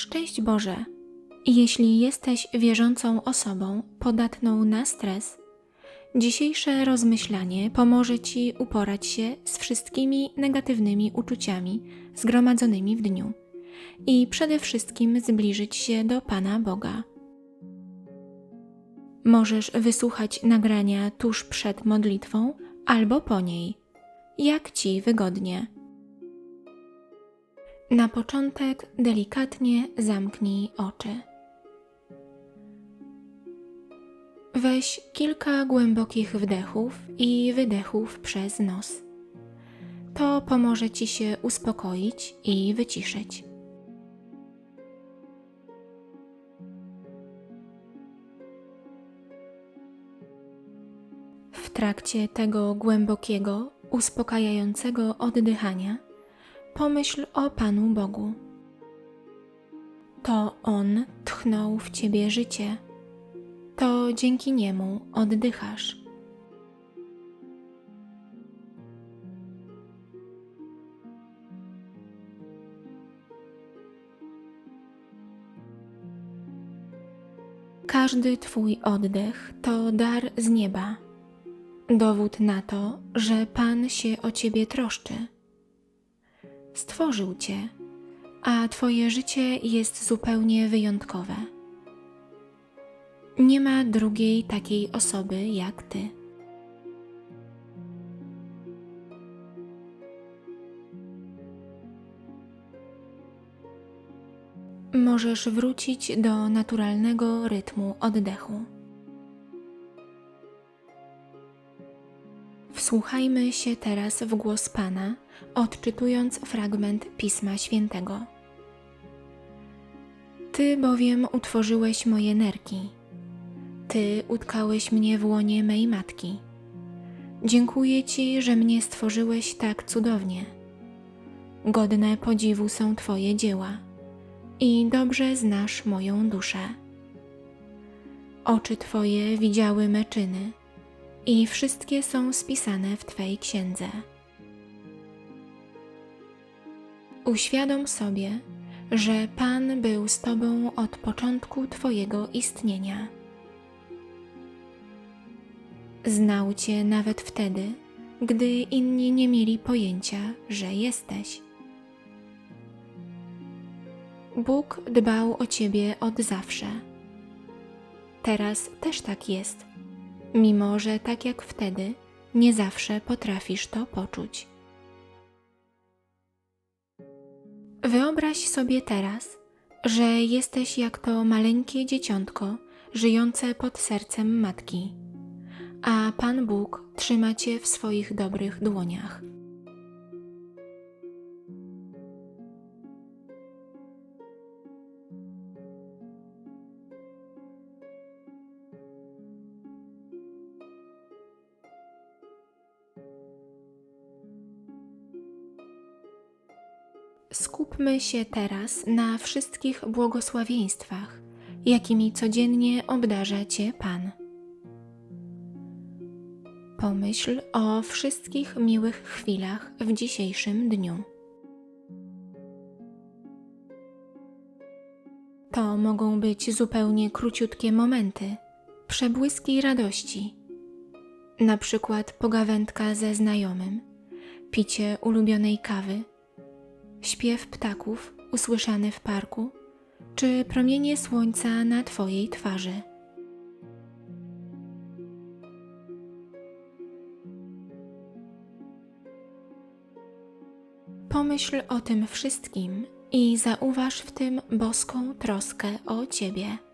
Szczęść Boże! Jeśli jesteś wierzącą osobą podatną na stres, dzisiejsze rozmyślanie pomoże Ci uporać się z wszystkimi negatywnymi uczuciami zgromadzonymi w dniu i przede wszystkim zbliżyć się do Pana Boga. Możesz wysłuchać nagrania tuż przed modlitwą albo po niej, jak Ci wygodnie. Na początek delikatnie zamknij oczy. Weź kilka głębokich wdechów i wydechów przez nos. To pomoże Ci się uspokoić i wyciszyć. W trakcie tego głębokiego, uspokajającego oddychania pomyśl o Panu Bogu. To On tchnął w Ciebie życie. To dzięki Niemu oddychasz. Każdy Twój oddech to dar z nieba. Dowód na to, że Pan się o Ciebie troszczy. Stworzył Cię, a Twoje życie jest zupełnie wyjątkowe. Nie ma drugiej takiej osoby jak Ty. Możesz wrócić do naturalnego rytmu oddechu. Wsłuchajmy się teraz w głos Pana, odczytując fragment Pisma Świętego. Ty bowiem utworzyłeś moje nerki. Ty utkałeś mnie w łonie mej matki. Dziękuję Ci, że mnie stworzyłeś tak cudownie. Godne podziwu są Twoje dzieła i dobrze znasz moją duszę. Oczy Twoje widziały me czyny i wszystkie są spisane w Twej księdze. Uświadom sobie, że Pan był z Tobą od początku Twojego istnienia. Znał Cię nawet wtedy, gdy inni nie mieli pojęcia, że jesteś. Bóg dbał o Ciebie od zawsze. Teraz też tak jest, mimo że tak jak wtedy, nie zawsze potrafisz to poczuć. Wyobraź sobie teraz, że jesteś jak to maleńkie dzieciątko żyjące pod sercem matki, a Pan Bóg trzyma cię w swoich dobrych dłoniach. Skupmy się teraz na wszystkich błogosławieństwach, jakimi codziennie obdarza Cię Pan. Pomyśl o wszystkich miłych chwilach w dzisiejszym dniu. To mogą być zupełnie króciutkie momenty, przebłyski radości, na przykład pogawędka ze znajomym, picie ulubionej kawy śpiew ptaków usłyszany w parku, czy promienie słońca na Twojej twarzy. Pomyśl o tym wszystkim i zauważ w tym boską troskę o Ciebie.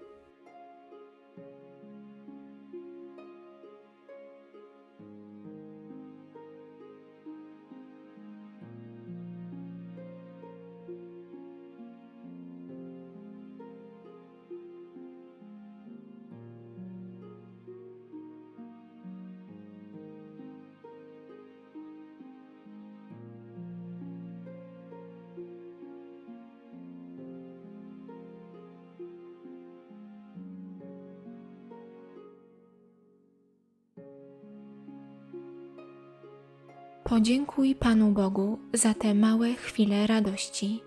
Podziękuj Panu Bogu za te małe chwile radości.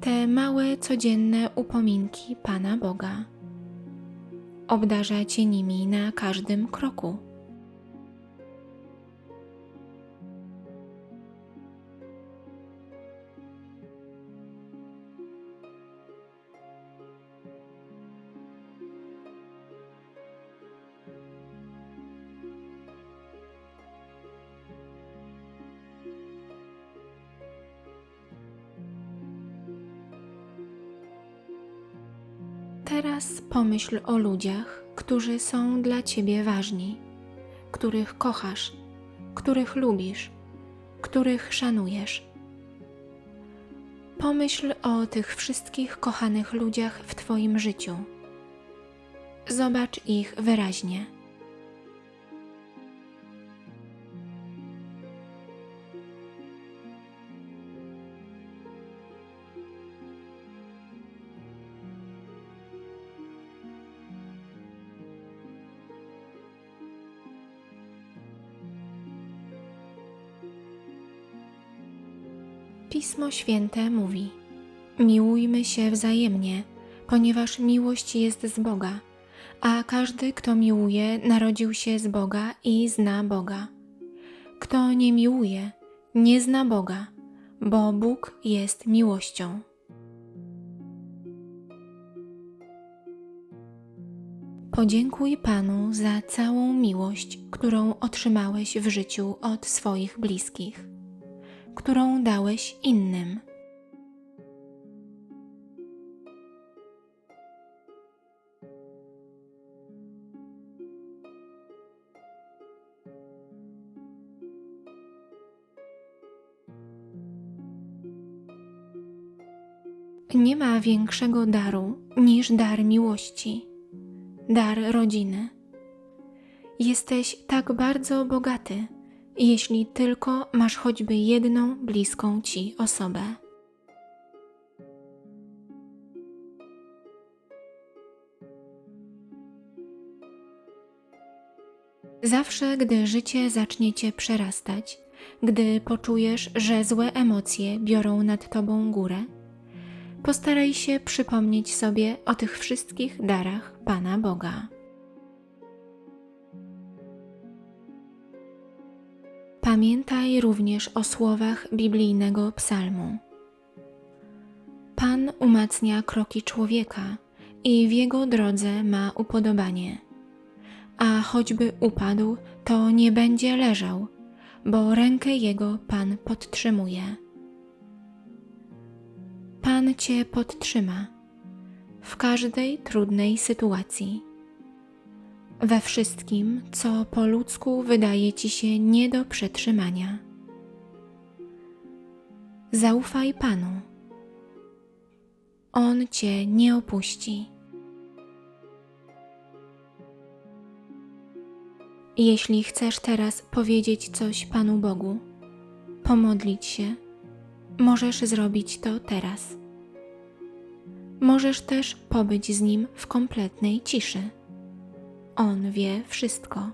te małe, codzienne upominki Pana Boga. Obdarza Cię nimi na każdym kroku. Teraz pomyśl o ludziach, którzy są dla Ciebie ważni, których kochasz, których lubisz, których szanujesz. Pomyśl o tych wszystkich kochanych ludziach w Twoim życiu. Zobacz ich wyraźnie. Pismo Święte mówi: Miłujmy się wzajemnie, ponieważ miłość jest z Boga, a każdy, kto miłuje, narodził się z Boga i zna Boga. Kto nie miłuje, nie zna Boga, bo Bóg jest miłością. Podziękuj Panu za całą miłość, którą otrzymałeś w życiu od swoich bliskich którą dałeś innym. Nie ma większego daru niż dar miłości, dar rodziny. Jesteś tak bardzo bogaty jeśli tylko masz choćby jedną bliską ci osobę. Zawsze, gdy życie zacznie cię przerastać, gdy poczujesz, że złe emocje biorą nad tobą górę, postaraj się przypomnieć sobie o tych wszystkich darach Pana Boga. Pamiętaj również o słowach biblijnego psalmu. Pan umacnia kroki człowieka i w jego drodze ma upodobanie. A choćby upadł, to nie będzie leżał, bo rękę jego Pan podtrzymuje. Pan cię podtrzyma w każdej trudnej sytuacji we wszystkim, co po ludzku wydaje ci się nie do przetrzymania. Zaufaj Panu. On cię nie opuści. Jeśli chcesz teraz powiedzieć coś Panu Bogu, pomodlić się, możesz zrobić to teraz. Możesz też pobyć z Nim w kompletnej ciszy. On wie wszystko.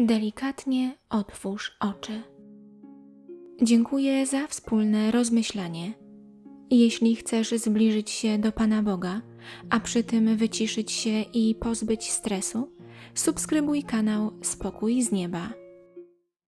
Delikatnie otwórz oczy. Dziękuję za wspólne rozmyślanie. Jeśli chcesz zbliżyć się do Pana Boga, a przy tym wyciszyć się i pozbyć stresu, subskrybuj kanał Spokój z Nieba.